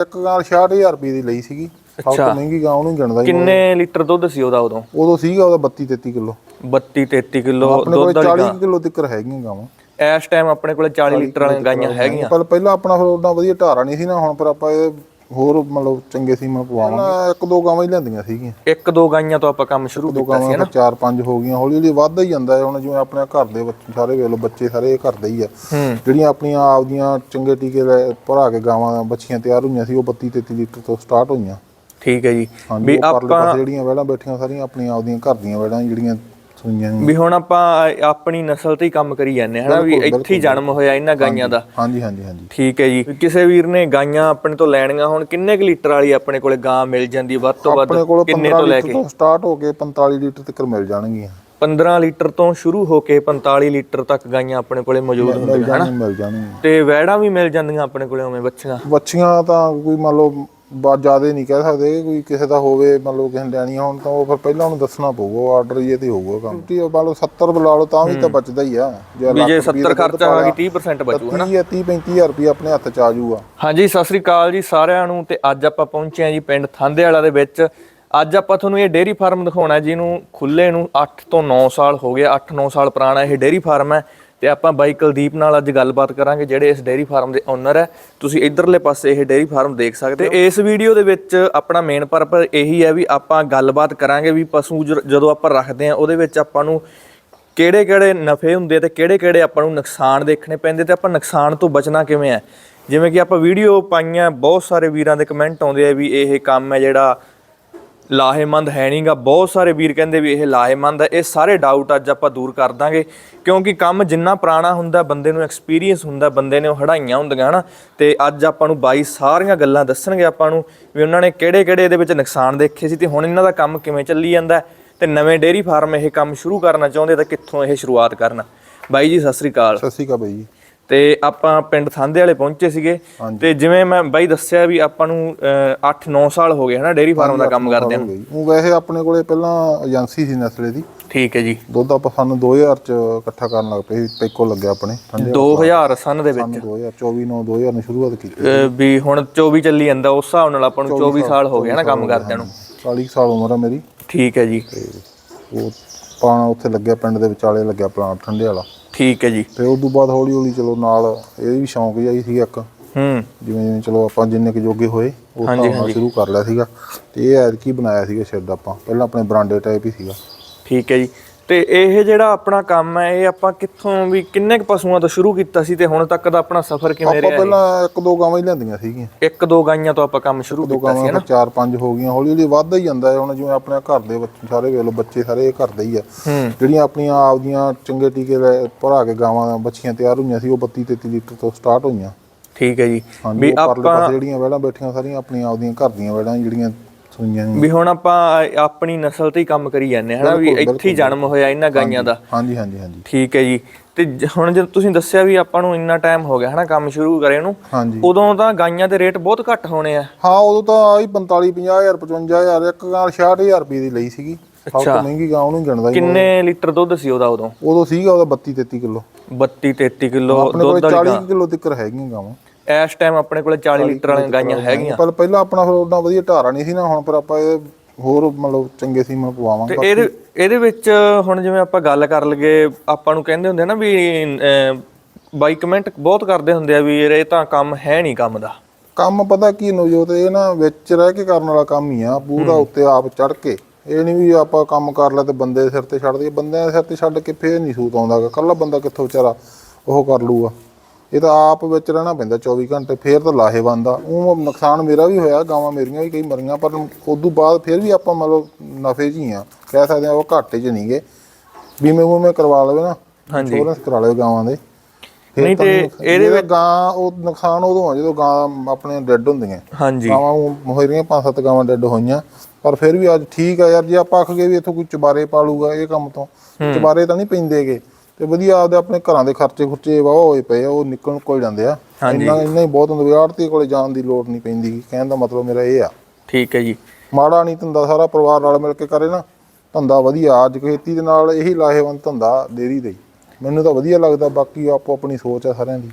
ਇੱਕ ਗਾਂ 66000 ਰੁਪਏ ਦੀ ਲਈ ਸੀਗੀ। ਸਭ ਤੋਂ। ਮਹਿੰਗੀ ਗਾਂ ਉਹਨੂੰ ਗਿਣਦਾ ਜੀ ਕਿੰਨੇ ਲੀਟਰ ਦੁੱਧ ਸੀ ਉਹਦਾ ਉਦੋਂ? ਉਦੋਂ ਸੀਗਾ ਉਹਦਾ 32 33 ਕਿਲੋ। 32 33 ਕਿਲੋ ਆਪਣੇ ਕੋਲ ਦੁੱਧ ਵਾਲੀ 40 ਕਿਲੋ ਤੱਕ ਹੈਗੀਆਂ ਗਾਵਾਂ। ਇਸ ਟਾਈਮ ਆਪਣੇ ਕੋਲੇ 40 ਲੀਟਰ ਵਾਲੀਆਂ ਗਾਈਆਂ ਹੈਗੀਆਂ। ਪਰ ਪਹਿਲਾਂ ਆਪਣਾ ਫਿਰ ਉਹਨਾਂ ਵਧੀਆ ਢਾਰਾ ਨਹੀਂ ਸੀ ਨਾ ਹੁਣ ਪਰ ਆਪਾਂ ਇਹ ਹੋਰ ਮਤਲਬ ਚੰਗੇ ਸੀਮਾ ਪਵਾਵਾਂਗੇ। ਇੱਕ ਦੋ ਗਾਵਾਂ ਹੀ ਲੈਂਦੀਆਂ ਸੀਗੀਆਂ। ਇੱਕ ਦੋ ਗਾਈਆਂ ਤੋਂ ਆਪਾਂ ਕੰਮ ਸ਼ੁਰੂ ਦੋ ਕੀਤਾ ਸੀ ਗਾਵਾਂ ਚਾਰ ਪੰਜ ਹੋ ਗਈਆਂ। ਹੌਲੀ ਹੌਲੀ ਵੱਧਦਾ ਹੀ ਜਾਂਦਾ ਹੈ। ਹੁਣ ਜਿਵੇਂ ਆਪਣੇ ਘਰ ਦੇ ਬੱਚੇ ਸਾਰੇ ਵੇਖ ਲਓ ਬੱਚੇ ਸਾਰੇ ਘਰ ਦੇ ਹੀ ਆ। ਹੂੰ। ਜਿਹੜੀਆਂ ਆਪਣੀਆਂ ਆਪਦੀਆਂ ਚੰਗੇ ਟੀਕੇ ਲੈ ਭਰਾ ਕੇ ਗਾਵਾਂ ਬੱਚੀਆਂ ਤਿਆਰ ਹੋਈਆਂ ਸੀ ਉਹ 32 33 ਲੀਟਰ ਤੋਂ ਸਟਾਰਟ ਹੋਈਆਂ। ਠੀਕ ਹੈ ਜੀ। ਹਾਂਜੀ ਵੀ ਉਹ ਪਰਲੇ ਆਪਾਂ ਪਾਸੇ ਜਿਹੜੀਆਂ ਵੈੜਾਂ ਬੈਠੀਆਂ ਸਾਰੀਆਂ ਆਪਣੀਆਂ ਆਪਦੀਆਂ ਘਰ ਦੀਆਂ ਵੈੜਾਂ ਜਿਹੜੀਆਂ ਸੂਈਆਂ ਵੀ ਹੁਣ ਆਪਾਂ ਆਪਣੀ ਨਸਲ ਤੇ ਹੀ ਕੰਮ ਕਰੀ ਜਾਂਦੇ ਹਾਂ ਹਨਾ? ਵੀ ਇੱਥੇ ਹੀ ਜਨਮ ਹੋਇਆ ਇਹਨਾਂ ਗਾਈਆਂ ਦਾ। ਹਾਂਜੀ ਹਾਂਜੀ ਹਾਂਜੀ। ਠੀਕ ਹੈ ਜੀ। ਕਿਸੇ ਵੀਰ ਨੇ ਗਾਈਆਂ ਆਪਣੇ ਤੋਂ ਲੈਣੀਆਂ ਹੁਣ ਕਿੰਨੇ ਕੁ ਲੀਟਰ ਵਾਲੀ ਆਪਣੇ ਕੋਲੇ ਗਾਂ ਮਿਲ ਜਾਂਦੀ ਵੱਧ ਤੋਂ ਵੱਧ ਕਿੰਨੇ 15 ਤੋਂ ਲੈ ਕੇ? ਸਟਾਰਟ ਹੋ ਕੇ 45 ਲੀਟਰ ਤੱਕ ਮਿਲ ਜਾਣਗੀਆਂ। 15 ਲੀਟਰ ਤੋਂ ਸ਼ੁਰੂ ਹੋ ਕੇ 45 ਲੀਟਰ ਤੱਕ ਗਾਈਆਂ ਆਪਣੇ ਕੋਲੇ ਮੌਜੂਦ ਹੁੰਦੀਆਂ ਹਨਾ? ਜਾਣਗੀਆਂ ਮਿਲ ਜਾਣਗੀਆਂ। ਤੇ ਵੈੜਾਂ ਵੀ ਮਿਲ ਜਾਂਦੀਆਂ ਆਪਣੇ ਕੋਲੇ ਉਵੇਂ ਬੱਚੀਆਂ ਬੱਚੀਆਂ ਤਾਂ ਕੋਈ ਮੰਨ ਲਓ ਬਾ ਜ਼ਿਆਦਾ ਨਹੀਂ ਕਹਿ ਸਕਦੇ ਕੋਈ ਕਿਸੇ ਦਾ ਹੋਵੇ ਮੰਨ ਲਓ ਕਿਸੇ ਨੇ ਲੈਣੀਆਂ ਹੋਣ ਤਾਂ ਉਹ ਫਿਰ ਪਹਿਲਾਂ ਉਹਨੂੰ ਦੱਸਣਾ ਪਊਗਾ ਆਰਡਰ ਇਹ ਤੇ ਹੋਊਗਾ ਕੰਮ। ਤੇ ਮੰਨ ਲਓ 70 ਬੁਲਾ ਲਓ ਤਾਂ ਵੀ ਤਾਂ ਬਚਦਾ ਹੀ ਆ। ਜੇ ਵੀ ਲੱਖ ਜੇ ਰੁਪਈਏ 70 ਦਾ ਖਰਚਾ ਆ ਗਈ 30% ਬਚੂ 30 ਜਾਂ 30 35000 ਰੁਪਏ ਆਪਣੇ ਹੱਥ ਚ ਆ ਜਾਊਗਾ। ਹਾਂਜੀ ਸਤਿ ਸ੍ਰੀ ਅਕਾਲ ਜੀ ਸਾਰਿਆਂ ਨੂੰ ਤੇ ਅੱਜ ਆਪਾਂ ਪਹੁੰਚੇ ਹਾਂ ਜੀ ਪਿੰਡ ਥਾਂਦੇਵਾਲਾ ਦੇ ਵਿੱਚ। ਅੱਜ ਆਪਾਂ ਤੁਹਾਨੂੰ ਇਹ ਡੇਅਰੀ ਫਾਰਮ ਦਿਖਾਉਣਾ ਜਿਹਨੂੰ ਖੁੱਲੇ ਨੂੰ 8 ਤੋਂ 9 ਸਾਲ ਹੋ ਗਏ 8-9 ਸਾਲ ਪੁਰਾਣਾ ਇਹ ਡੇਅਰੀ ਫਾਰਮ ਹੈ। ਤੇ ਆਪਾਂ ਬਾਈ ਕੁਲਦੀਪ ਨਾਲ ਅੱਜ ਗੱਲਬਾਤ ਕਰਾਂਗੇ ਜਿਹੜੇ ਇਸ ਡੇਅਰੀ ਫਾਰਮ ਦੇ ਓਨਰ ਹੈ। ਤੁਸੀਂ ਇਧਰਲੇ ਪਾਸੇ ਇਹ ਡੇਅਰੀ ਫਾਰਮ ਦੇਖ ਸਕਦੇ ਹੋ। ਤੇ ਇਸ ਵੀਡੀਓ ਦੇ ਵਿੱਚ ਆਪਣਾ ਮੇਨ ਪਰਪਸ ਇਹੀ ਹੈ ਵੀ ਆਪਾਂ ਗੱਲਬਾਤ ਕਰਾਂਗੇ ਵੀ ਪਸ਼ੂ ਜਦੋਂ ਆਪਾਂ ਰੱਖਦੇ ਹਾਂ ਉਹਦੇ ਵਿੱਚ ਆਪਾਂ ਨੂੰ ਕਿਹੜੇ ਕਿਹੜੇ ਨਫੇ ਹੁੰਦੇ ਆ ਤੇ ਕਿਹੜੇ ਕਿਹੜੇ ਆਪਾਂ ਨੂੰ ਨੁਕਸਾਨ ਦੇਖਣੇ ਪੈਂਦੇ ਤੇ ਆਪਾਂ ਨੁਕਸਾਨ ਤੋਂ ਬਚਣਾ ਕਿਵੇਂ ਹੈ। ਜਿਵੇਂ ਕਿ ਆਪਾਂ ਵੀਡੀਓ ਪਾਈਆਂ ਬਹੁਤ ਸਾਰੇ ਵੀਰਾਂ ਦੇ ਕਮੈਂਟ ਆਉਂਦੇ ਆ ਵੀ ਇਹ ਕੰਮ ਹੈ ਜਿਹੜਾ ਲਾਹੇਮੰਦ ਹੈ ਨਹੀਂਗਾ। ਬਹੁਤ ਸਾਰੇ ਵੀਰ ਕਹਿੰਦੇ ਵੀ ਇਹ ਲਾਹੇਮੰਦ ਹੈ। ਇਹ ਸਾਰੇ ਡਾਊਟ ਅੱਜ ਆਪਾਂ ਦੂਰ ਕਰ ਦਾਂਗੇ। ਕਿਉਂਕਿ ਕੰਮ ਜਿੰਨਾ ਪੁਰਾਣਾ ਹੁੰਦਾ ਬੰਦੇ ਨੂੰ ਐਕਸਪੀਰੀਅੰਸ ਹੁੰਦਾ ਬੰਦੇ ਨੇ ਉਹ ਹੜਾਈਆਂ ਹੁੰਦੀਆਂ, ਹਨਾ। ਤੇ ਅੱਜ ਆਪਾਂ ਨੂੰ ਬਾਈ ਸਾਰੀਆਂ ਗੱਲਾਂ ਦੱਸਣਗੇ ਆਪਾਂ ਨੂੰ ਵੀ ਉਹਨਾਂ ਨੇ ਕਿਹੜੇ ਕਿਹੜੇ ਇਹਦੇ ਵਿੱਚ ਨੁਕਸਾਨ ਦੇਖੇ ਸੀ ਤੇ ਹੁਣ ਇਹਨਾਂ ਦਾ ਕੰਮ ਕਿਵੇਂ ਚੱਲੀ ਜਾਂਦਾ ਹੈ। ਤੇ ਨਵੇਂ ਡੇਅਰੀ ਫਾਰਮ ਇਹ ਕੰਮ ਸ਼ੁਰੂ ਕਰਨਾ ਚਾਹੁੰਦੇ ਤਾਂ ਕਿੱਥੋਂ ਇਹ ਸ਼ੁਰੂਆਤ ਕਰਨਾ। ਬਾਈ ਜੀ, ਸਤਿ ਸ੍ਰੀ ਅਕਾਲ। ਸਤਿ ਸ਼੍ਰੀ ਅਕਾਲ ਬਾਈ ਜੀ। ਤੇ ਆਪਾਂ ਪਿੰਡ ਥਾਂਦੇ ਵਾਲੇ ਪਹੁੰਚੇ ਸੀਗੇ। ਤੇ ਜਿਵੇਂ ਮੈਂ ਬਾਈ ਦੱਸਿਆ ਵੀ ਆਪਾਂ ਨੂੰ 8-9 ਸਾਲ ਹੋ ਗਏ ਹਨਾ ਡੇਅਰੀ ਫਾਰਮ ਦਾ ਕੰਮ ਕਰਦੇ ਹੋ ਉਹ ਵੈਸੇ ਆਪਣੇ ਕੋਲੇ ਪਹਿਲਾਂ ਏਜੰਸੀ ਸੀ ਨਸਲੇ ਦੀ। ਠੀਕ ਹੈ ਜੀ। ਦੁੱਧ ਆਪਾਂ ਸਾਨੂੰ 2000 ਚ ਇਕੱਠਾ ਕਰਨ ਲੱਗ ਪਏ ਪੈਕੋ ਲੱਗਿਆ ਆਪਣੇ ਠੰਡੇ 2000 ਸਨ ਦੇ ਵਿੱਚ। 2024 ਨੂੰ 2000 ਨੂੰ ਸ਼ੁਰੂਆਤ ਕੀਤੀ ਵੀ ਹੁਣ 24 ਚੱਲੀ ਜਾਂਦਾ ਉਸ ਹਿਸਾਬ ਨਾਲ ਆਪਾਂ ਨੂੰ 24 ਸਾਲ ਹੋ ਗਏ ਨਾ ਕੰਮ ਕਰਦਿਆਂ ਨੂੰ। 40 ਕੁ ਸਾਲ ਉਮਰ ਆ ਮੇਰੀ। ਠੀਕ ਹੈ ਜੀ। ਉਹ ਪਾਣਾ ਉੱਥੇ ਲੱਗਿਆ ਪਿੰਡ ਦੇ ਵਿਚਾਲੇ ਲੱਗਿਆ ਪਲਾਂਟ ਠੰਡੇ ਵਾਲਾ। ਠੀਕ ਹੈ ਜੀ। ਤੇ ਉਸ ਤੋਂ ਬਾਅਦ ਹੌਲੀ ਹੌਲੀ ਚਲੋ ਨਾਲ ਇਹ ਵੀ ਸ਼ੌਂਕ ਜਾਈ ਸੀ ਇੱਕ। ਹੂੰ। ਜਿਵੇਂ ਜਿਵੇਂ ਚਲੋ ਆਪਾਂ ਜਿੰਨੇ ਕੁ ਜੋਗੇ ਹੋਏ ਉਹ ਨਾਲ ਸ਼ੁਰੂ ਕਰ ਲਿਆ ਸੀਗਾ। ਤੇ ਇਹ ਐਤਕੀ ਬਣਾਇਆ ਸੀਗਾ ਸ਼ੈੱਡ ਆਪਾਂ। ਪਹਿਲਾਂ ਆਪਣੇ ਬਰਾਂਡੇ ਟਾਈਪ ਹੀ ਸੀਗਾ। ਠੀਕ ਹੈ ਜੀ। ਤੇ ਇਹ ਜਿਹੜਾ ਆਪਣਾ ਕੰਮ ਹੈ ਇਹ ਆਪਾਂ ਕਿੱਥੋਂ ਵੀ ਕਿੰਨੇ ਕੁ ਪਸ਼ੂਆਂ ਤੋਂ ਸ਼ੁਰੂ ਕੀਤਾ ਸੀ ਤੇ ਹੁਣ ਤੱਕ ਦਾ ਆਪਣਾ ਸਫ਼ਰ ਕਿਵੇਂ ਆਪਾਂ ਰਿਹਾ ਪਹਿਲਾਂ ਇੱਕ ਦੋ ਗਾਵਾਂ ਹੀ ਲੈਂਦੀਆਂ ਸੀਗੀਆਂ। ਇੱਕ ਦੋ ਗਾਈਆਂ ਤੋਂ ਆਪਾਂ ਕੰਮ ਸ਼ੁਰੂ ਦੋ ਕੀਤਾ ਸੀ ਗਾਵਾਂ ਫਿਰ ਚਾਰ ਪੰਜ ਹੋ ਗਈਆਂ। ਹੌਲੀ ਹੌਲੀ ਵੱਧਦਾ ਹੀ ਜਾਂਦਾ ਹੈ। ਹੁਣ ਜਿਵੇਂ ਆਪਣੇ ਘਰ ਦੇ ਬੱਚੇ ਸਾਰੇ ਵੇਖ ਲਓ ਬੱਚੇ ਸਾਰੇ ਘਰ ਦੇ ਹੀ ਆ। ਹੂੰ। ਜਿਹੜੀਆਂ ਆਪਣੀਆਂ ਆਪਦੀਆਂ ਚੰਗੇ ਟੀਕੇ ਲੈ ਭਰਾ ਕੇ ਗਾਵਾਂ ਬੱਚੀਆਂ ਤਿਆਰ ਹੋਈਆਂ ਸੀ ਉਹ 32 33 ਲੀਟਰ ਤੋਂ ਸਟਾਰਟ ਹੋਈਆਂ। ਠੀਕ ਹੈ ਜੀ। ਹਾਂਜੀ ਵੀ ਉਹ ਪਰਲੇ ਆਪਾਂ ਪਾਸੇ ਜਿਹੜੀਆਂ ਵੈੜਾਂ ਬੈਠੀਆਂ ਸਾਰੀਆਂ ਆਪਣੀਆਂ ਆਪਦੀਆਂ ਘਰ ਦੀਆਂ ਵੈੜਾਂ ਜਿਹੜੀਆਂ ਸੂਈਆਂ ਵੀ ਹੁਣ ਆਪਾਂ ਆਪਣੀ ਨਸਲ ਤੇ ਹੀ ਕੰਮ ਕਰੀ ਜਾਂਦੇ ਹਾਂ ਹਨਾ? ਵੀ ਇੱਥੇ ਹੀ ਜਨਮ ਹੋਇਆ ਇਹਨਾਂ ਗਾਈਆਂ ਦਾ। ਹਾਂਜੀ ਹਾਂਜੀ ਹਾਂਜੀ। ਠੀਕ ਹੈ ਜੀ। ਤੇ ਹੁਣ ਜਦ ਤੁਸੀਂ ਦੱਸਿਆ ਵੀ ਆਪਾਂ ਨੂੰ ਇੰਨਾ ਟਾਈਮ ਹੋ ਗਿਆ ਹਨਾ? ਕੰਮ ਸ਼ੁਰੂ ਕਰੇ ਨੂੰ ਉਦੋਂ ਤਾਂ ਗਾਈਆਂ ਦੇ ਰੇਟ ਬਹੁਤ ਘੱਟ ਹੋਣੇ ਆ। ਹਾਂ ਉਦੋਂ ਤਾਂ ਆਈ 45 50000 55000 ਇੱਕ ਗਾਂ 66000 ਰੁਪਏ ਦੀ ਲਈ ਸੀਗੀ। ਸਭ ਤੋਂ ਮਹਿੰਗੀ ਗਾਂ ਉਹਨੂੰ ਗਿਣਦਾ ਕਿੰਨੇ ਲੀਟਰ ਦੁੱਧ ਸੀ ਉਹਦਾ ਉਦੋਂ? ਉਦੋਂ ਸੀਗਾ ਉਹਦਾ 32 33 ਕਿਲੋ। 32 33 ਕਿਲੋ ਦੁੱਧ ਵਾਲੀ 40 ਕਿਲੋ ਤੱਕ ਹੈਗੀਆਂ ਗਾਵਾਂ। ਇਸ ਟਾਈਮ ਆਪਣੇ ਕੋਲੇ 40 ਲੀਟਰ ਵਾਲੀਆਂ ਗਾਈਆਂ ਹੈਗੀਆਂ। ਪਰ ਪਹਿਲਾਂ ਆਪਣਾ ਫਿਰ ਉਹਨਾਂ ਵਧੀਆ ਢਾਰਾ ਨਹੀਂ ਸੀ ਨਾ ਹੁਣ ਪਰ ਆਪਾਂ ਇਹ ਹੋਰ ਮਤਲਬ ਚੰਗੇ ਸੀਮਾ ਪਵਾਵਾਂਗੇ ਤੇ ਇਹਦੇ ਇਹਦੇ ਵਿੱਚ ਹੁਣ ਜਿਵੇਂ ਆਪਾਂ ਗੱਲ ਕਰ ਲਈਏ ਆਪਾਂ ਨੂੰ ਕਹਿੰਦੇ ਹੁੰਦੇ ਆ ਨਾ ਵੀ ਬਾਈ ਕਮੈਂਟ ਬਹੁਤ ਕਰਦੇ ਹੁੰਦੇ ਆ ਵੀ ਇਹ ਤਾਂ ਕੰਮ ਹੈ ਨਹੀਂ ਕੰਮ ਦਾ। ਕੰਮ ਪਤਾ ਕੀ ਨਵਜੋਤ ਇਹ ਨਾ ਵਿੱਚ ਰਹਿ ਕੇ ਕਰਨ ਵਾਲਾ ਕੰਮ ਹੀ ਆ ਪੂਰਾ ਉੱਤੇ ਆਪ ਚੜ ਕੇ। ਇਹ ਨਹੀਂ ਵੀ ਆਪਾਂ ਕੰਮ ਕਰ ਲਿਆ ਤੇ ਬੰਦੇ ਦੇ ਸਿਰ ਤੇ ਛੱਡ ਦਈਏ ਬੰਦਿਆਂ ਦੇ ਸਿਰ ਤੇ ਛੱਡ ਕੇ ਫੇਰ ਨਹੀਂ ਸੂਤ ਆਉਂਦਾ ਕੱਲਾ ਬੰਦਾ ਕਿੱਥੋਂ ਵਿਚਾਰਾ ਉਹ ਕਰ ਲੂਗਾ ਇਹ ਤਾਂ ਆਪ ਵਿੱਚ ਰਹਿਣਾ ਪੈਂਦਾ 24 ਘੰਟੇ ਫੇਰ ਤਾਂ ਲਾਹੇ ਬੰਦਾ ਉਹ ਨੁਕਸਾਨ ਮੇਰਾ ਵੀ ਹੋਇਆ ਗਾਵਾਂ ਮੇਰੀਆਂ ਵੀ ਕਈ ਮਰੀਆਂ ਪਰ ਉਦੋਂ ਬਾਅਦ ਫੇਰ ਵੀ ਆਪਾਂ ਮਤਲਬ ਨਫੇ 'ਚ ਹੀ ਆ। ਕਹਿ ਸਕਦੇ ਆ ਉਹ ਘਾਟੇ 'ਚ ਨਹੀਂਗੇ ਬੀਮੇ ਬੂਮੇ ਕਰਵਾ ਲਵੇ ਨਾ ਹਾਂਜੀ। ਇੰਸ਼ੋਰੈਂਸ ਕਰਾ ਲਵੇ ਗਾਵਾਂ ਦੇ। ਨਹੀਂ ਤੇ ਇਹਦੇ ਜਿਹੜਾ ਗਾਂ ਉਹ ਨੁਕਸਾਨ ਉਦੋਂ ਆ ਜਦੋਂ ਗਾਂ ਆਪਣੇ ਡੈੱਡ ਹੁੰਦੀਆਂ। ਹਾਂਜੀ। ਗਾਵਾਂ ਮੋਹਰੀਆਂ ਪੰਜ ਸੱਤ ਗਾਵਾਂ ਡੈੱਡ ਹੋਈਆਂ। ਪਰ ਫਿਰ ਵੀ ਅੱਜ ਠੀਕ ਆ ਯਾਰ ਜੇ ਆਪਾਂ ਆਖ ਗਏ ਵੀ ਇੱਥੋਂ ਕੋਈ ਚਬਾਰੇ ਪਾਲੂਗਾ ਇਹ ਕੰਮ ਤੋਂ ਚਬਾਰੇ ਤਾਂ ਨਹੀਂ ਪੈਂਦੇਗੇ। ਤੇ ਵਧੀਆ ਆਪਦੇ ਆਪਣੇ ਘਰਾਂ ਦੇ ਖਰਚੇ ਖੁਰਚੇ ਵਾਹ ਹੋਏ ਪਏ ਆ ਉਹ ਨਿਕਲਣ ਕੋਲ ਜਾਂਦੇ ਆ। ਇੰਨਾ ਇੰਨਾ ਹੀ ਬਹੁਤ ਹੁੰਦਾ ਵੀ ਆੜਤੀ ਕੋਲੇ ਜਾਣ ਦੀ ਲੋੜ ਨਹੀਂ ਪੈਂਦੀ। ਕਹਿਣ ਦਾ ਮਤਲਬ ਮੇਰਾ ਇਹ ਆ। ਠੀਕ ਹੈ ਜੀ। ਮਾੜਾ ਨਹੀਂ ਧੰਦਾ ਸਾਰਾ ਪਰਿਵਾਰ ਨਾਲ ਮਿਲ ਕੇ ਕਰੇ ਨਾ ਧੰਦਾ ਵਧੀਆ। ਅੱਜ ਖੇਤੀ ਦੇ ਨਾਲ ਇਹੀ ਲਾਹੇਵੰਦ ਧੰਦਾ ਡੇਰੀ ਦਾ। ਮੈਨੂੰ ਤਾਂ ਵਧੀਆ ਲੱਗਦਾ ਬਾਕੀ ਆਪੋ ਆਪਣੀ ਸੋਚ ਆ ਸਾਰਿਆਂ ਦੀ।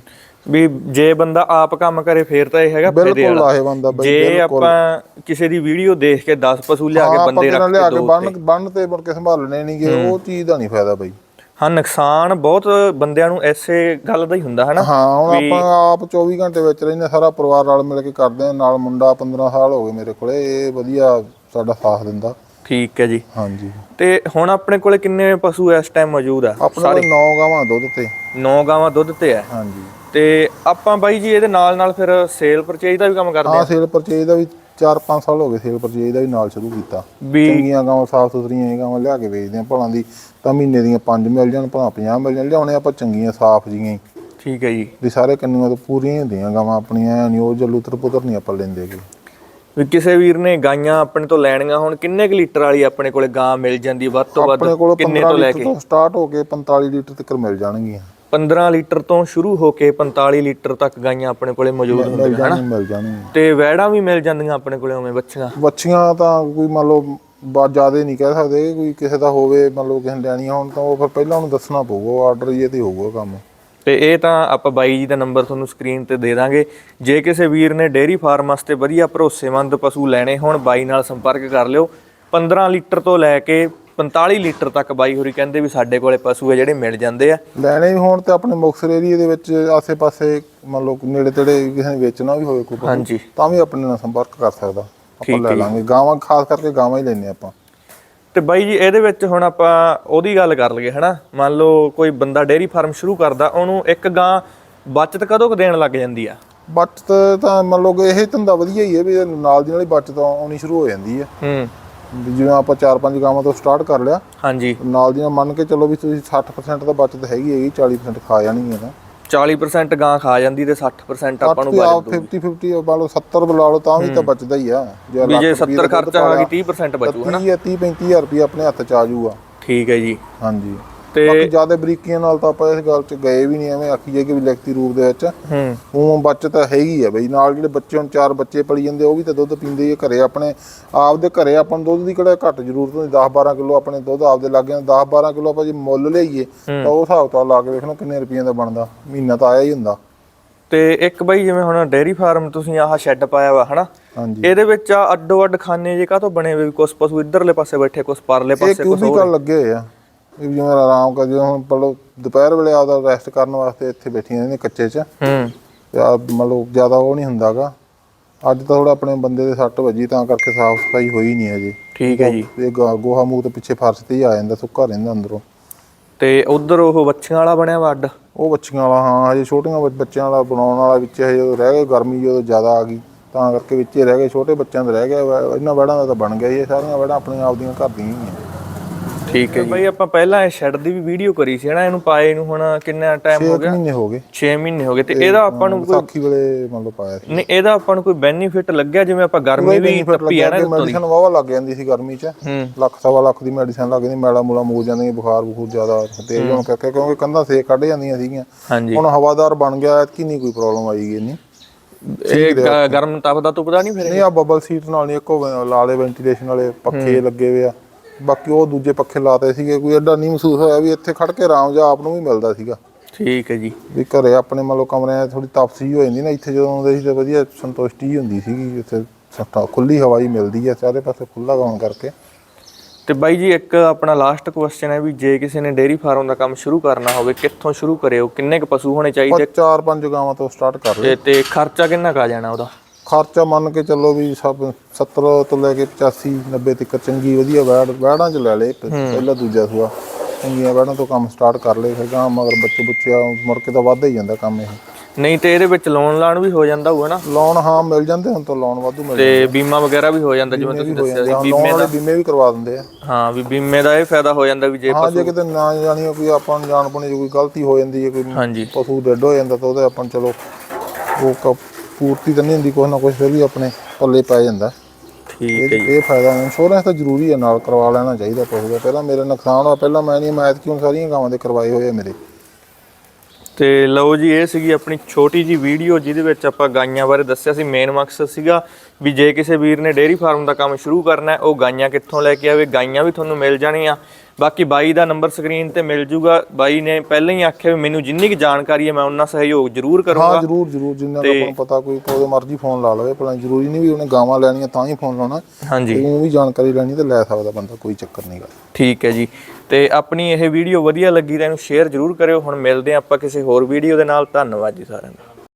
ਵੀ ਜੇ ਬੰਦਾ ਆਪ ਕੰਮ ਕਰੇ ਫੇਰ ਤਾਂ ਇਹ ਹੈਗਾ ਫਾਇਦੇ ਬਿਲਕੁਲ ਵਾਲਾ। ਲਾਹੇਵੰਦ ਆ ਬਈ ਜੇ ਆਪਾਂ ਕਿਸੇ ਦੀ ਵੀਡੀਓ ਦੇਖ ਕੇ 10 ਪਸ਼ੂ ਲਿਆ ਕੇ ਬੰਦੇ ਰੱਖ ਕੇ ਦੋ ਬੰਨ ਬੰਨ ਤੇ ਮੁੜ ਕੇ ਸੰਭਾਲਣੇ ਨਹੀਂਗੇ ਉਹ ਚੀਜ਼ ਦਾ ਨਹੀਂ ਫਾਇਦਾ ਬਈ। ਹਾਂ ਨੁਕਸਾਨ ਬਹੁਤ ਬੰਦਿਆਂ ਨੂੰ ਐਸੇ ਗੱਲ ਦਾ ਹੀ ਹੁੰਦਾ ਹਨਾ? ਹਾਂ ਹੁਣ ਆਪਾਂ ਆਪ 24 ਘੰਟੇ ਵਿੱਚ ਰਹਿੰਦੇ ਸਾਰਾ ਪਰਿਵਾਰ ਨਾਲ ਮਿਲ ਕੇ ਕਰਦੇ ਆ ਨਾਲ ਮੁੰਡਾ 15 ਸਾਲ ਹੋ ਗਏ ਮੇਰੇ ਕੋਲੇ ਇਹ ਵਧੀਆ ਸਾਡਾ ਸਾਥ ਦਿੰਦਾ। ਠੀਕ ਹੈ ਜੀ। ਹਾਂਜੀ। ਤੇ ਹੁਣ ਆਪਣੇ ਕੋਲੇ ਕਿੰਨੇ ਪਸ਼ੂ ਇਸ ਟਾਈਮ ਮੌਜੂਦ ਆ? ਆਪਣੇ ਕੋਲ 9 ਗਾਵਾਂ ਦੁੱਧ ਤੇ। 9 ਗਾਵਾਂ ਦੁੱਧ ਤੇ ਆ ਹਾਂਜੀ। ਤੇ ਆਪਾਂ ਬਾਈ ਜੀ ਇਹਦੇ ਨਾਲ ਨਾਲ ਫਿਰ ਸੇਲ ਪਰਚੇਜ ਦਾ ਵੀ ਕੰਮ ਕਰਦੇ ਹਾਂ ਆ ਸੇਲ ਪਰਚੇਜ ਦਾ ਵੀ 4-5 ਸਾਲ ਹੋ ਗਏ ਸੇਲ ਪਰਚੇਜ ਦਾ ਵੀ ਨਾਲ ਸ਼ੁਰੂ ਕੀਤਾ। ਚੰਗੀਆਂ ਗਾਵਾਂ ਸਾਫ਼ ਸੁਥਰੀਆਂ ਇਹ ਗਾਵਾਂ ਲਿਆ ਕੇ ਵੇਚਦੇ ਆ ਭਲਾਂ ਦੀ ਤਾਂ ਮਹੀਨੇ ਦੀਆਂ 5 ਮਿਲ ਜਾਣ ਭਲਾਂ 50 ਮਿਲ ਜਾਣ। ਲਿਆਉਣੇ ਆਪਾਂ ਚੰਗੀਆਂ ਸਾਫ਼ ਜੀਆਂ ਹੀ। ਠੀਕ ਹੈ ਜੀ। ਵੀ ਸਾਰੇ ਕੰਨੀਆਂ ਤੋਂ ਪੂਰੀਆਂ ਹੀ ਹੁੰਦੀਆਂ ਗਾਵਾਂ ਆਪਣੀਆਂ। ਨਹੀਂ ਉਹ ਜਲੂਤਰ ਪੁੱਤਰ ਨਹੀਂ ਆਪਾਂ ਲੈਂਦੇਗੇ ਵੀ ਕਿਸੇ ਵੀਰ ਨੇ ਗਾਈਆਂ ਆਪਣੇ ਤੋਂ ਲੈਣੀਆਂ ਹੁਣ ਕਿੰਨੇ ਕੁ ਲੀਟਰ ਵਾਲੀ ਆਪਣੇ ਕੋਲੇ ਗਾਂ ਮਿਲ ਜਾਂਦੀ ਵੱਧ ਤੋਂ ਵੱਧ? ਆਪਣੇ ਕੋਲ ਕਿੰਨੇ 15 ਤੋਂ ਲੈ ਲੀਟਰ ਕੇ? ਤੋਂ ਸਟਾਰਟ ਹੋ ਕੇ 45 ਲੀਟਰ ਤੱਕ ਮਿਲ ਜਾਣਗੀਆਂ। 15 ਲੀਟਰ ਤੋਂ ਸ਼ੁਰੂ ਹੋ ਕੇ 45 ਲੀਟਰ ਤੱਕ ਗਾਈਆਂ ਆਪਣੇ ਕੋਲੇ ਮੌਜੂਦ ਮਿਲ ਹੁੰਦੀਆਂ ਹਨਾ? ਜਾਣੀ ਮਿਲ ਜਾਣਗੀਆਂ। ਤੇ ਵੈੜਾਂ ਵੀ ਮਿਲ ਜਾਂਦੀਆਂ ਆਪਣੇ ਕੋਲੇ ਉਵੇਂ ਬੱਚੀਆਂ ਬੱਚੀਆਂ ਤਾਂ ਕੋਈ ਮੰਨ ਲਓ ਬਾ ਜ਼ਿਆਦਾ ਨਹੀਂ ਕਹਿ ਸਕਦੇ ਕੋਈ ਕਿਸੇ ਦਾ ਹੋਵੇ ਮੰਨ ਲਓ ਕਿਸੇ ਨੇ ਲੈਣੀਆਂ ਹੋਣ ਤਾਂ ਉਹ ਫਿਰ ਪਹਿਲਾਂ ਉਹਨੂੰ ਦੱਸਣਾ ਪਊਗਾ ਆਰਡਰ ਹੀ ਤੇ ਹੋਊਗਾ ਕੰਮ। ਤੇ ਇਹ ਤਾਂ ਆਪਾਂ ਬਾਈ ਜੀ ਦਾ ਨੰਬਰ ਤੁਹਾਨੂੰ ਸਕਰੀਨ ਤੇ ਦੇ ਦਾਂਗੇ। ਜੇ ਕਿਸੇ ਵੀਰ ਨੇ ਡੇਅਰੀ ਫਾਰਮ ਵਾਸਤੇ ਵਧੀਆ ਭਰੋਸੇਮੰਦ ਪਸ਼ੂ ਲੈਣੇ ਹੋਣ ਬਾਈ ਨਾਲ ਸੰਪਰਕ ਕਰ ਲਿਓ। 15 ਲੀਟਰ ਤੋਂ ਲੈ ਕੇ 45 ਲੀਟਰ ਤੱਕ ਬਾਈ ਹੋਰੀ ਕਹਿੰਦੇ ਵੀ ਸਾਡੇ ਕੋਲੇ ਪਸ਼ੂ ਆ ਜਿਹੜੇ ਮਿਲ ਜਾਂਦੇ ਆ। ਲੈਣੇ ਵੀ ਹੋਣ ਤੇ ਆਪਣੇ ਮੁਕਤਸਰ ਏਰੀਏ ਦੇ ਵਿੱਚ ਆਸੇ-ਪਾਸੇ ਮੰਨ ਲਓ ਨੇੜੇ ਤੇੜੇ ਕਿਸੇ ਨੇ ਵੇਚਣਾ ਵੀ ਹੋਵੇ ਕੋਈ ਪਸ਼ੂ, ਹਾਂਜੀ। ਤਾਂ ਵੀ ਆਪਣੇ ਨਾਲ ਸੰਪਰਕ ਕਰ ਸਕਦਾ। ਆਪਾਂ ਲੈ ਲਾਂਗੇ। ਗਾਵਾਂ ਖਾਸ ਕਰਕੇ ਗਾਵਾਂ ਹੀ ਲੈਣੇ ਆਪਾਂ। ਤੇ ਬਾਈ ਜੀ ਇਹਦੇ ਵਿੱਚ ਹੁਣ ਆਪਾਂ ਉਹਦੀ ਗੱਲ ਕਰ ਲਈਏ ਹਨਾ? ਮੰਨ ਲਓ ਕੋਈ ਬੰਦਾ ਡੇਅਰੀ ਫਾਰਮ ਸ਼ੁਰੂ ਕਰਦਾ ਉਹਨੂੰ ਇੱਕ ਗਾਂ ਬਚਤ ਕਦੋਂ ਕੁ ਦੇਣ ਲੱਗ ਜਾਂਦੀ ਆ? ਬਚਤ ਤਾਂ ਮੰਨ ਲਓ ਕਿ ਇਹ ਧੰਦਾ ਵਧੀਆ ਹੀ ਹੈ ਵੀ ਨਾਲ ਦੀ ਨਾਲ ਹੀ ਬਚਤ ਆਉਣੀ ਸ਼ੁਰੂ ਹੋ ਜਾਂਦੀ ਹੈ। ਹੂੰ। ਵੀ ਜਿਵੇਂ ਆਪਾਂ 4-5 ਗਾਵਾਂ ਤੋਂ ਸਟਾਰਟ ਕਰ ਲਿਆ ਹਾਂਜੀ। ਨਾਲ ਦੀ ਨਾਲ ਮੰਨ ਕੇ ਚੱਲੋ ਵੀ ਤੁਸੀਂ 60% ਦਾ ਬਚਤ ਹੈਗੀ ਹੈਗੀ 40% ਖਾ ਜਾਣੀ ਹੈ ਤਾਂ। 40% ਗਾਂ ਖਾ ਜਾਂਦੀ ਤੇ 60% ਆਪਾਂ ਨੂੰ ਆਪ 50 50 ਮੰਨ ਲਓ 70 ਬੁਲਾ ਲਓ ਤਾਂ ਵੀ ਤਾਂ ਬਚਦਾ ਹੀ ਆ। ਜੇ ਵੀ ਜੇ ਲੱਖ ਰੁਪਈਏ 70 ਦਾ ਦੁੱਧ ਖਰਚਾ ਆ ਗਈ 30% ਬਚੂ ਤਾਂ 30 30 35000 ਰੁਪਏ ਆਪਣੇ ਹੱਥ ਚ ਆ ਜਾਊਗਾ। ਠੀਕ ਹੈ ਜੀ। ਹਾਂਜੀ। ਤੇ ਬਾਕੀ ਜ਼ਿਆਦਾ ਬਰੀਕੀਆਂ ਨਾਲ ਤਾਂ ਆਪਾਂ ਇਸ ਗੱਲ 'ਚ ਗਏ ਵੀ ਨਹੀਂ ਐਵੇਂ ਆਖੀਏ ਕਿ ਵੀ ਲਿਖਤੀ ਰੂਪ ਦੇ ਵਿੱਚ। ਹੂੰ। ਉਹ ਬਚਤ ਹੈਗੀ ਆ ਬਈ ਨਾਲ ਜਿਹੜੇ ਬੱਚੇ ਹੁਣ ਚਾਰ ਬੱਚੇ ਪਲੀ ਜਾਂਦੇ ਉਹ ਵੀ ਤਾਂ ਦੁੱਧ ਪੀਂਦੇ ਹੀ ਆ ਘਰੇ ਆਪਣੇ। ਆਪਦੇ ਘਰੇ ਆਪਾਂ ਨੂੰ ਦੁੱਧ ਦੀ ਕਿਹੜਾ ਘੱਟ ਜ਼ਰੂਰਤ ਹੁੰਦੀ 10 12 ਕਿਲੋ ਆਪਣੇ ਦੁੱਧ ਆਪਦੇ ਲੱਗ ਜਾਂਦੇ 10 12 ਕਿਲੋ ਆਪਾਂ ਜੇ ਮੁੱਲ ਲਿਆਈਏ ਤਾਂ ਉਹ ਹਿਸਾਬ ਤਾਂ ਲਾ ਕੇ ਵੇਖਣਾ ਕਿੰਨੇ ਰੁਪਈਆਂ ਦਾ ਬਣਦਾ ਮਹੀਨਾ ਤਾਂ ਆਇਆ ਹੀ ਹੁੰਦਾ। ਤੇ ਇੱਕ ਬਾਈ ਜਿਵੇਂ ਹੁਣ ਡੇਅਰੀ ਫਾਰਮ ਤੁਸੀਂ ਆਹ ਸ਼ੈੱਡ ਪਾਇਆ ਵਾ ਹਨਾ? ਇਹਦੇ ਵਿੱਚ ਆ ਅੱਡੋ ਅੱਡ ਖਾਨੇ ਜੇ ਕਾਹਤੋਂ ਬਣੇ ਹੋਏ ਵੀ ਕੁਛ ਪਸ਼ੂ ਇਧਰਲੇ ਪਾਸੇ ਬੈਠੇ ਕੁਛ ਪਰਲੇ ਇਹ ਪਾਸੇ ਕੁਛ ਕਿਊਬੀਕਲ ਲੱਗੇ ਹੋਏ ਆ? ਇਹ ਜਿਵੇਂ ਆਰਾਮ ਕਰ ਜਿਵੇਂ ਹੁਣ ਪਲੋ ਦੁਪਹਿਰ ਵੇਲੇ ਆਪਦਾ ਰੈਸਟ ਕਰਨ ਵਾਸਤੇ ਇੱਥੇ ਬੈਠੀਆਂ ਨੇ ਕੱਚੇ 'ਚ। ਹੂੰ। ਤੇ ਆ ਮਤਲਬ ਜ਼ਿਆਦਾ ਉਹ ਨਹੀਂ ਹੁੰਦਾਗਾ ਅੱਜ ਤਾਂ ਥੋੜਾ ਆਪਣੇ ਬੰਦੇ ਦੇ ਸੱਟ ਵੱਜੀ ਤਾਂ ਕਰਕੇ ਸਾਫ਼ ਸਫ਼ਾਈ ਹੋਈ ਨਹੀਂ ਅਜੇ ਠੀਕ ਹੈ ਜੀ। ਇਹ ਗਾ- ਗੋਹਾ ਮੂਤ ਪਿੱਛੇ ਫਰਸ਼ ਤੇ ਹੀ ਆ ਜਾਂਦਾ ਸੁੱਕਾ ਰਹਿੰਦਾ ਅੰਦਰੋਂ। ਤੇ ਉਧਰ ਉਹ ਬੱਚੀਆਂ ਵਾਲਾ ਬਣਿਆ ਵਾ ਅੱਡ ਉਹ ਬੱਚੀਆਂ ਵਾਲਾ ਹਾਂ ਹਜੇ ਛੋਟੀਆਂ ਬੱਚ- ਬੱਚਿਆਂ ਵਾਲਾ ਬਣਾਉਣ ਵਾਲਾ ਵਿੱਚ ਹਜੇ ਰਹਿ ਗਏ ਗਰਮੀ ਜਦੋਂ ਜ਼ਿਆਦਾ ਆ ਗਈ। ਤਾਂ ਕਰਕੇ ਵਿੱਚੇ ਰਹਿ ਗਏ ਛੋਟੇ ਬੱਚਿਆਂ ਦੇ ਰਹਿ ਗਿਆ ਵਾ। ਇਹਨਾਂ ਵੜਾਂ ਦਾ ਤਾਂ ਬਣ ਗਿਆ ਜੀ, ਇਹ ਸਾਰੀਆਂ ਵੜਾਂ ਆਪਣੀਆਂ ਆਪਦੀਆਂ ਘਰ ਦੀਆਂ ਹੀ ਆ। ਠੀਕ ਹੈ ਜੀ। ਬਾਈ ਆਪਾਂ ਪਹਿਲਾਂ ਇਹ ਸ਼ੈੱਡ ਦੀ ਵੀ ਵੀਡੀਓ ਕਰੀ ਸੀ ਹਨਾ ਇਹਨੂੰ ਪਾਏ ਨੂੰ ਹੁਣ ਕਿੰਨਾ ਟਾਈਮ ਹੋ 6 ਗਿਆ? ਮਹੀਨੇ ਹੋ ਗਏ। 6 ਮਹੀਨੇ ਹੋ ਗਏ ਤੇ ਇਹਦਾ ਆਪਾਂ ਨੂੰ ਕੋਈ ਵਿਸਾਖੀ ਵੇਲੇ ਮੰਨ ਲਓ ਪਾਇਆ ਸੀ। ਨਹੀਂ ਇਹਦਾ ਆਪਾਂ ਨੂੰ ਕੋਈ ਬੈਨੀਫਿਟ ਲੱਗਿਆ? ਜਿਵੇਂ ਆਪਾਂ ਗਰਮੀ ਵੀ ਟੱਪੀ ਆ ਨਾ ਮੈਡੀਸਨ ਵਾਵਾ ਲੱਗ ਜਾਂਦੀ ਸੀ ਗਰਮੀ 'ਚ। ਲੱਖ ਸਵਾ ਲੱਖ ਦੀ ਮੈਡੀਸਨ ਲੱਗ ਜਾਂਦੀ ਮੈਲਾ ਮੂਲਾ ਮੂਲ ਜਾਂਦੀਆਂ ਬੁਖਾਰ ਬਖੂਰ ਜ਼ਿਆਦਾ ਤੇਜ਼ ਹੋਣ ਕਰਕੇ ਕਿਉਂਕਿ ਕੰਧਾਂ ਸੇਕ ਕੱਢ ਜਾਂਦੀਆਂ ਸੀਗੀਆਂ। ਹੁਣ ਹਵਾਦਾਰ ਬਣ ਗਿਆ ਐਤਕੀ ਨਹੀਂ ਕੋਈ ਪ੍ਰੋਬਲਮ ਆਈ ਗਈ ਨਹੀਂ ਇਹ ਗਰਮ ਤਪਦਾ ਤੁਪਦਾ ਨਹੀਂ ਫਿਰ ਨਹੀਂ ਆ ਬਬਲ ਸੀਟ ਨਾਲ ਨਹੀਂ ਇੱਕੋ ਲਾਲੇ ਵੈਂਟੀਲੇਸ਼ਨ ਵਾਲੇ ਪੱਖੇ ਲੱਗੇ ਹੋਏ ਆ। ਬਾਕੀ ਉਹ ਦੂਜੇ ਪੱਖੇ ਲਾਤੇ ਸੀਗੇ ਕੋਈ ਐਡਾ ਨਹੀਂ ਮਹਿਸੂਸ ਹੋਇਆ ਵੀ ਇੱਥੇ ਖੜ ਕੇ ਆਰਾਮ ਜਾਂ ਆਪ ਨੂੰ ਵੀ ਮਿਲਦਾ ਸੀਗਾ। ਠੀਕ ਹੈ ਜੀ। ਵੀ ਘਰੇ ਆਪਣੇ ਮੰਨ ਲਓ ਕਮਰਿਆਂ 'ਚ ਥੋੜੀ ਤਪਸੀ ਹੋ ਜਾਂਦੀ ਨਾ ਇੱਥੇ ਜਦੋਂ ਆਉਂਦੇ ਸੀ ਤਾਂ ਵਧੀਆ ਸੰਤੁਸ਼ਟੀ ਹੁੰਦੀ ਸੀਗੀ ਇੱਥੇ ਸੱਟਾ ਖੁੱਲੀ ਹਵਾ ਹੀ ਮਿਲਦੀ ਆ ਚਾਰੇ ਪਾਸੇ ਖੁੱਲਾ ਹੋਣ ਕਰਕੇ। ਤੇ ਬਾਈ ਜੀ ਇੱਕ ਆਪਣਾ ਲਾਸਟ ਕੁਐਸਚਨ ਹੈ ਵੀ ਜੇ ਕਿਸੇ ਨੇ ਡੇਅਰੀ ਫਾਰਮ ਦਾ ਕੰਮ ਸ਼ੁਰੂ ਕਰਨਾ ਹੋਵੇ ਕਿੱਥੋਂ ਸ਼ੁਰੂ ਕਰਿਓ? ਕਿੰਨੇ ਕ ਪਸ਼ੂ ਹੋਣੇ ਚਾਹੀਦੇ? ਚਾਰ ਪੰਜ ਗਾਵਾਂ ਤੋਂ ਸਟਾਰਟ ਕਰ ਤੇ ਤੇ ਖਰਚਾ ਕਿੰਨਾ ਕਾ ਜਾਣਾ ਉਹਦਾ? ਖਰਚਾ ਮੰਨ ਕੇ ਚੱਲੋ ਵੀ ਸਭ 70 ਤੋਂ ਲੈ ਕੇ 85 90 ਤੱਕ ਚੰਗੀ ਵਧੀਆ ਵੈੜ ਵੈੜਾਂ 'ਚ ਲੈ ਲਏ ਪਹਿਲਾ ਦੂਜਾ ਸੂਆ। ਚੰਗੀਆਂ ਵੈੜਾਂ ਤੋਂ ਕੰਮ ਸਟਾਰਟ ਕਰ ਲਏ ਫਿਰ ਗਾਂ ਮਗਰ ਬੱਚੇ ਬੁੱਚੇ ਆ, ਮੁੜ ਕੇ ਤਾਂ ਵੱਧਦਾ ਹੀ ਜਾਂਦਾ ਕੰਮ ਇਹ। ਨਹੀਂ ਤੇ ਇਹਦੇ ਵਿੱਚ ਲੋਨ ਲਾਣ ਵੀ ਹੋ ਜਾਂਦਾ ਹੋਊਗਾ ਨਾ? ਲੋਨ ਹਾਂ ਮਿਲ ਜਾਂਦੇ ਹੁਣ ਤਾਂ ਲੋਨ ਵਾਧੂ ਮਿਲ ਤੇ ਬੀਮਾ ਵਗੈਰਾ ਵੀ ਹੋ ਜਾਂਦਾ ਜਿਵੇਂ ਤੁਸੀਂ ਦੱਸਿਆ ਸੀ ਲੋਨ ਵਾਲੇ ਬੀਮੇ ਵੀ ਕਰਵਾ ਦਿੰਦੇ ਆ। ਹਾਂ ਵੀ ਬੀਮੇ ਦਾ ਇਹ ਫਾਇਦਾ ਹੋ ਜਾਂਦਾ ਵੀ ਜੇ ਹਾਂ ਜੇ ਕਿਤੇ ਨਾ ਜਾਣੀ ਕੋਈ ਆਪਾਂ ਨੂੰ ਜਾਣ ਪੁਣੇ ਕੋਈ ਗਲਤੀ ਹੋ ਜਾਂਦੀ ਹੈ ਕੋਈ ਪਸ਼ੂ ਡੈਡ ਹੋ ਜਾਂਦਾ ਤਾਂ ਉਹਦੇ ਆਪਾਂ ਚਲੋ ਉਹ ਕ- ਪੂਰਤੀ ਤਾਂ ਨਹੀਂ ਹੁੰਦੀ ਕੁਛ ਨਾ ਕੁਛ ਫਿਰ ਵੀ ਆਪਣੇ ਪੱਲੇ ਪੈ ਜਾਂਦਾ। ਠੀਕ ਹੈ ਇਹ ਜੀ। ਇਹ ਫਾਇਦਾ ਇੰਸ਼ੋਰੈਂਸ ਤਾਂ ਜ਼ਰੂਰੀ ਹੈ ਨਾਲ ਕਰਵਾ ਲੈਣਾ ਚਾਹੀਦਾ ਦਾ ਪਹਿਲਾਂ ਮੇਰੇ ਨੁਕਸਾਨ ਹੋਇਆ ਪਹਿਲਾਂ ਮੈਂ ਨਹੀਂ ਮੈਂ ਕਿਉਂ ਸਾਰੀਆਂ ਗਾਵਾਂ ਦੇ ਕਰਵਾਏ ਹੋਏ ਆ ਮੇਰੇ। ਤੇ ਲਓ ਜੀ ਇਹ ਸੀਗੀ ਆਪਣੀ ਛੋਟੀ ਜੀ ਵੀਡੀਓ ਜਿਹਦੇ ਵਿੱਚ ਆਪਾਂ ਗਾਈਆਂ ਬਾਰੇ ਦੱਸਿਆ ਸੀ। ਮੇਨ ਮਕਸਦ ਸੀਗਾ ਵੀ ਜੇ ਕਿਸੇ ਵੀਰ ਨੇ ਡੇਅਰੀ ਫਾਰਮ ਦਾ ਕੰਮ ਸ਼ੁਰੂ ਕਰਨਾ ਹੈ ਉਹ ਗਾਈਆਂ ਕਿੱਥੋਂ ਲੈ ਕੇ ਆਵੇ ਗਾਈਆਂ ਵੀ ਤੁਹਾਨੂੰ ਮਿਲ ਜਾਣੀਆਂ। ਬਾਕੀ ਬਾਈ ਦਾ ਨੰਬਰ ਸਕਰੀਨ ਤੇ ਮਿਲ ਜੂਗਾ। ਬਾਈ ਨੇ ਪਹਿਲਾਂ ਹੀ ਆਖਿਆ ਵੀ ਮੈਨੂੰ ਜਿੰਨੀ ਕੁ ਜਾਣਕਾਰੀ ਹੈ ਮੈਂ ਉਹਨਾਂ ਸਹਿਯੋਗ ਜ਼ਰੂਰ ਹਾਂ ਕਰੂੰਗਾ। ਜਰੂਰ ਜਰੂਰ ਜਿੰਨਾ ਕੁ ਆਪਾਂ ਪਤਾ ਕੋਈ ਉਹਦੇ ਮਰਜ਼ੀ ਫੋਨ ਲਾ ਲਵੇ ਭਲਾ ਜ਼ਰੂਰੀ ਨਹੀਂ ਵੀ ਉਹਨੇ ਗਾਵਾਂ ਲੈਣੀਆਂ ਤਾਂ ਹੀ ਫੋਨ ਲਾਉਣਾ। ਹਾਂਜੀ। ਉਹ ਵੀ ਜਾਣਕਾਰੀ ਲੈਣੀ ਤੇ ਲੈ ਸਕਦਾ ਬੰਦਾ ਕੋਈ ਚੱਕਰ ਨਹੀਂਗਾ ਠੀਕ ਹੈ ਜੀ। ਤੇ ਆਪਣੀ ਇਹ ਵੀਡੀਓ ਵਧੀਆ ਲੱਗੀ ਤਾਂ ਇਹਨੂੰ ਸ਼ੇਅਰ ਜ਼ਰੂਰ ਕਰਿਓ। ਹੁਣ ਮਿਲਦੇ ਹਾਂ ਆਪਾਂ ਕਿਸੇ ਹੋਰ ਵੀਡੀਓ ਦੇ ਨਾਲ। ਧੰਨਵਾਦ ਜੀ ਸਾਰਿਆਂ ਦਾ।